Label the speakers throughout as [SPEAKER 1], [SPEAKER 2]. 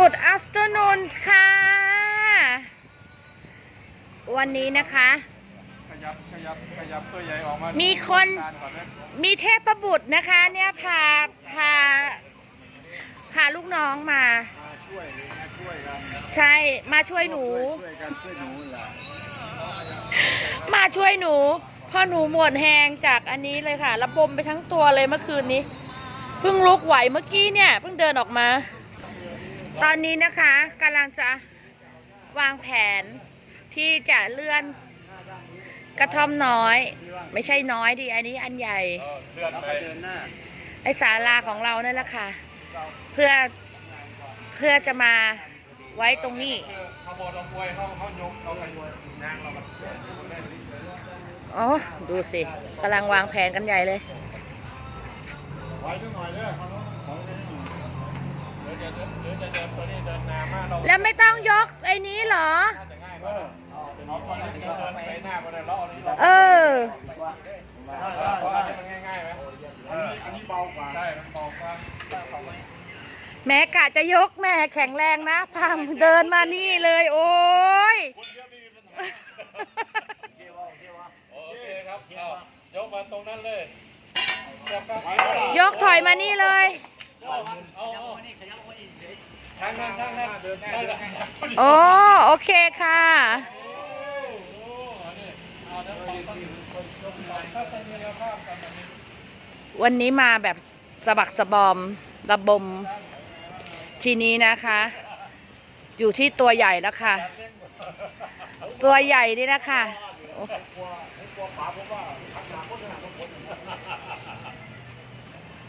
[SPEAKER 1] Good afternoon ค่ะ วันนี้นะคะ
[SPEAKER 2] ขยับขยับขยับตัวใหญ่ออกมา
[SPEAKER 1] มี
[SPEAKER 2] มี
[SPEAKER 1] คน มีเทพบุตรนะคะ เนี่ยพาพาพาลูกน้องมา
[SPEAKER 2] ช่วยมาช่วยกัน
[SPEAKER 1] ใช่มาช่วยหนู
[SPEAKER 2] ช่วยกันช่วยหนูแหละ
[SPEAKER 1] มาช่วยหนูเพ่อหนูหมดแหงจากอันนี้เลยค่ะระบมไปทั้งตัวเลยเมื่อคืนนี้ เพิ่งลุกไหวเมื่อกี้เนี่ย เพิ่งเดินออกมา ตอนนี้นะคะกำลังจะวางแผนที่จะเลื่อนกระท่อมน้อย ไม่ใช่น้อยดิอันนี้อันใหญ่
[SPEAKER 2] เลื่อนไปเดินหน้า
[SPEAKER 1] ไอศาลาของเรานั่นแหละค่ะ เพื่อเพื่อจะมาไว้ตรงนี้
[SPEAKER 2] อ๋
[SPEAKER 1] อดูสิกำลังวางแผนกันใหญ่เลย
[SPEAKER 2] ไว้ด้วยหน่อยเด้อ เขาต้องขอเดี๋ยวจะเดี๋ยวจะเดินตัวนี้เดินนามาเรา
[SPEAKER 1] แล้วไม่ต้องยกไอ้นี้เหรอ
[SPEAKER 2] จะง่ายกว่าเอาตอนนี้เดินไปหน้ามาเลยเราเอาที่
[SPEAKER 1] เออ
[SPEAKER 2] เพราะอันนี้มันง่ายๆไหมอันนี้อันนี้เบากว่าใช่มันเบากว่าใช่ของมัน
[SPEAKER 1] แม่กะจะยกแม่แข็งแรงนะพามเดินมานี่เลย โอ้ย
[SPEAKER 2] โอเคครับเอายกมาตรงนั้นเลยจับครับ
[SPEAKER 1] ยกถอยมานี่เลย โอ้โอเคค่ะ วันนี้มาแบบสะบักสะบอมระบม ทีนี้นะคะ อยู่ที่ตัวใหญ่แล้วค่ะ ตัวใหญ่นี่นะคะโอ้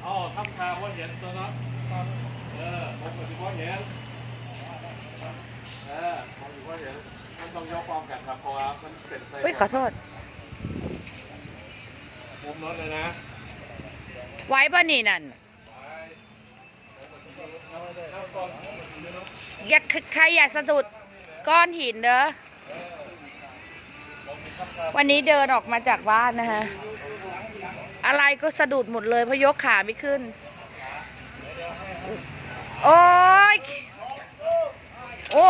[SPEAKER 2] อ๋อทำทางว่าเห็นตัวเนาะ เออผมก็ถือว่าเห็นเออผมถือว่าเห็นมันต้องยกความกันครับเพราะว่ามันเป็นไส้
[SPEAKER 1] อุ้ยขอโทษ
[SPEAKER 2] มุมรถเลยนะ
[SPEAKER 1] ไว้ป่ะนี่นั่น
[SPEAKER 2] แล้วก่อน
[SPEAKER 1] อย่าใครอย่าสะดุดก้อนหินเด้อ วันนี้เดินออกมาจากบ้านนะคะอะไรก็สะดุดหมดเลยเพราะยกขาไม่ขึ้น โอ้ย โอ้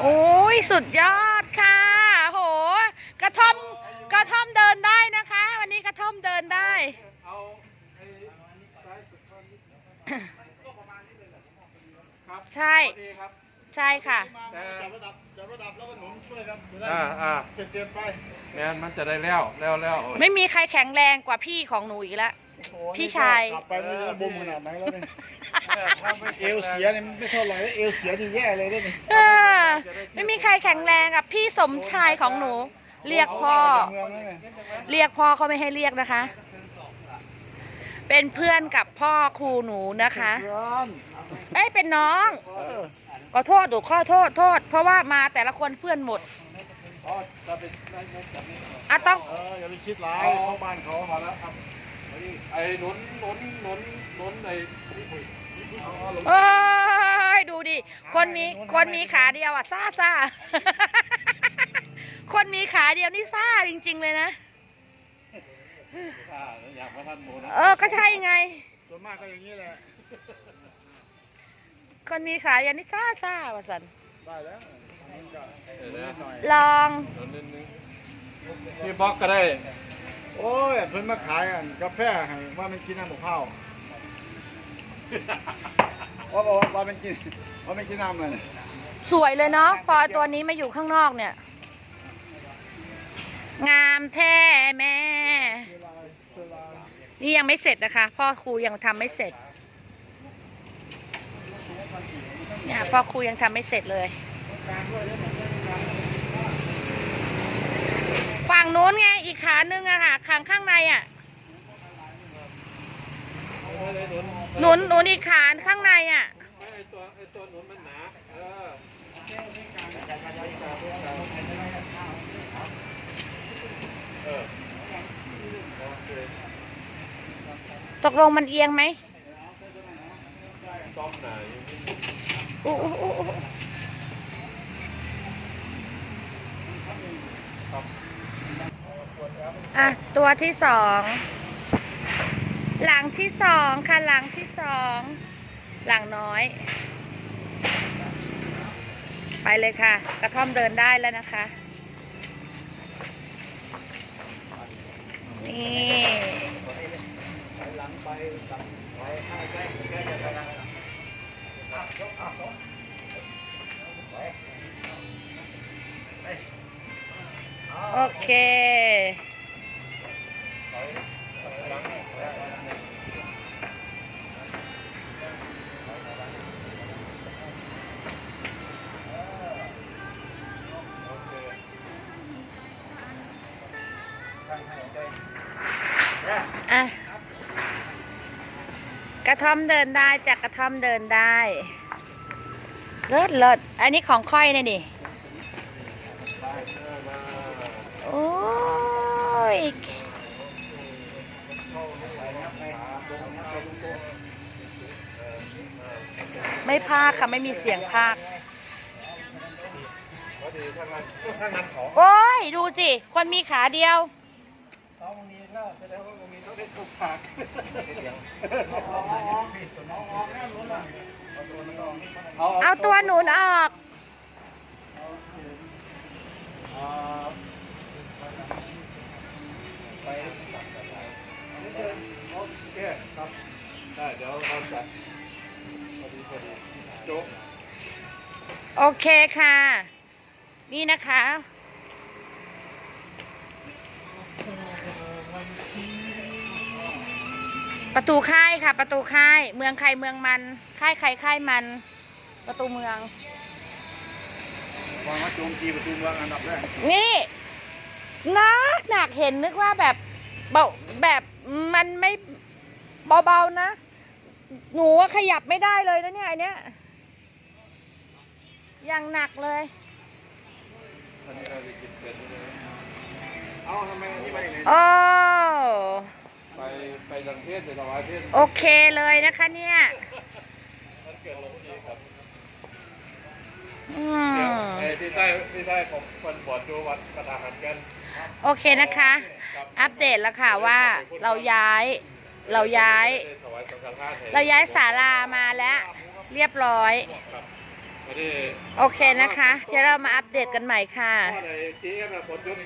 [SPEAKER 1] โอ้ย สุดยอดค่ะ โห กระท่อม กระท่อมเดินได้นะคะ วันนี้กระท่อมเดินได้
[SPEAKER 2] เอาไอ้ซ้ายสุดท่อนนี้ครับ
[SPEAKER 1] ใช่
[SPEAKER 2] พอดีครับ
[SPEAKER 1] ใช่ค่ะ
[SPEAKER 2] แต่
[SPEAKER 3] จับระดับจับระดับแล้วก็หนุนช่วยกันจะได้
[SPEAKER 2] อ่าอ่า
[SPEAKER 3] เสียบเสียบไป
[SPEAKER 2] แมนมันจะได้แล้วแล้วแล้ว
[SPEAKER 1] ไม่มีใครแข็งแรงกว่าพี่ของหนูอีกแล้ว
[SPEAKER 3] โอ้โห
[SPEAKER 1] พี่ชาย
[SPEAKER 3] กลับไปไม่รู้จะบุมขนาดไหนแล้วเนี่ยเอวเสียเนี่ยไม่เท่าไหร่แล้วเอวเสียนี่แย่เลยเนี่ย
[SPEAKER 1] เออไม่มีใครแข็งแรงกับพี่สมชายของหนู เรียกพ่อ
[SPEAKER 3] เมืองนั่นไง
[SPEAKER 1] เรียกพ่อเขาไม่ให้เรียกนะคะ เป็นเพื่อนกับพ่อครูหนูนะคะ
[SPEAKER 3] เพื่อน
[SPEAKER 1] เอ้ยเป็นน้อง
[SPEAKER 3] เออ
[SPEAKER 1] ขอโทษดูขอโทษโทษ เพราะว่ามาแต่ละคนเพื่อนหมด
[SPEAKER 3] อ๋อจะไปได้เงินจับนี่
[SPEAKER 1] อะต้อง
[SPEAKER 3] เอออย่าไปคิดร้ายเข้าบ้านเขาพอแล้วครับ
[SPEAKER 2] ไอ้หนุนหนุนหนุนหนุนไอ้
[SPEAKER 1] เอ้ยดูดิ คนมีคนมีขาเดียวอะซ่าซ่า คนมีขาเดียวนี่ซ่าจริง ๆ เลยนะ
[SPEAKER 3] อยากมาท่านโมนะ
[SPEAKER 1] เออ ก็ใช่ไง
[SPEAKER 3] ส่วนมากก็อย่างนี้แหละ
[SPEAKER 1] คนมีขาเดียวนี่ซ่าซ่าว่าสัน
[SPEAKER 3] ได้แล้วมันก็
[SPEAKER 2] เดี๋ยวนะ
[SPEAKER 3] หน่อย
[SPEAKER 1] ลอง
[SPEAKER 2] หนุนนิดนึงพี่บล็อกก็ได้
[SPEAKER 3] โอ้ยเพิ่นมาขายอันกาแฟให้ว่ามันกินน้ำหมูข้าวว่าบอกว่ามันกินว่ามันกินน้ำเลย
[SPEAKER 1] สวยเลยเนาะพอตัวนี้มาอยู่ข้างนอกเนี่ย งามแท้แม่ นี่ยังไม่เสร็จนะคะ พ่อครูยังทำไม่เสร็จ เนี่ย พ่อครูยังทำไม่เสร็จเลย ฝั่งนู้นไง อีกขานึงอะค่ะขางข้างในอะหนุนหนุนอีกขาข้างในอะ
[SPEAKER 2] ไม่ไอ้ตัวไอ้ตัวหนุนมันหนาเออเออ
[SPEAKER 1] ตกลงมันเอียงไหม
[SPEAKER 2] ซ้อมหนาอยู่
[SPEAKER 1] อู้อู้อู้อู้
[SPEAKER 2] ครับ
[SPEAKER 1] อะ ตัวที่สอง หลังที่สองค่ะ หลังที่สอง หลังน้อย ไปเลยค่ะ กระท่อมเดินได้แล้วนะคะ นี่ โอเคอะ กระท่อมเดินได้จากกระท่อมเดินได้เลิศเลิศอันนี้ของค่อยเนี่ยนี่โอ้ยไม่พากค่ะ ไม่มีเสียงพาก
[SPEAKER 2] พอดีถ้างั้นถ้างั้นขอ
[SPEAKER 1] โอ้ย ดูสิ คนมีขาเดียว
[SPEAKER 2] เอาวันนี้แล้วแสดงว่าวันนี้ต้องได้ถูกผัก
[SPEAKER 1] เอาตัวหนุนออก
[SPEAKER 2] ไปเดี๋ยวเราจัดพอดีพอดีโจ๊ก
[SPEAKER 1] โอเคค่ะ นี่นะคะ ประตูค่ายค่ะ ประตูค่าย เมืองใครเมืองมัน ค่ายใครค่ายมัน ประตูเมือง
[SPEAKER 3] วางมาโจมตีประตูเมืองอันดับแรก
[SPEAKER 1] นี่หนักหนักเห็นนึกว่าแบบเบาแบบมันไม่เบาๆนะ หนูว่าขยับไม่ได้เลยนะเนี่ยอันเนี้ยอย่างหนักเลย
[SPEAKER 2] อันนี้เราจะกินเป็ดเลยเอาทำไมอันนี้ไปไหน
[SPEAKER 1] โอ้
[SPEAKER 2] ไปไป ดังเทศไปถวายเทศ
[SPEAKER 1] โอเคเลยนะคะเนี่ย
[SPEAKER 2] มันเกิดเราพอดีครับ
[SPEAKER 1] อื
[SPEAKER 2] เดี๋ยว
[SPEAKER 1] ม
[SPEAKER 2] ไอ้ที่ใต้ที่ใต้ผมคนบวชดูวัดกระดาหันกัน
[SPEAKER 1] โอเคนะคะ อัปเดตแล้วค่ะว่าเราย้าย เราย้าย
[SPEAKER 2] ถวายสังฆทานให้
[SPEAKER 1] เราย้ายศาลามาแล้ว เรียบร้อย
[SPEAKER 2] ครับไม่ได้
[SPEAKER 1] โอเคนะคะ เดี๋ยวเรามาอัปเดตกันใหม่ค่ะ
[SPEAKER 2] พ่อไหนชี้กันนะฝนหยุด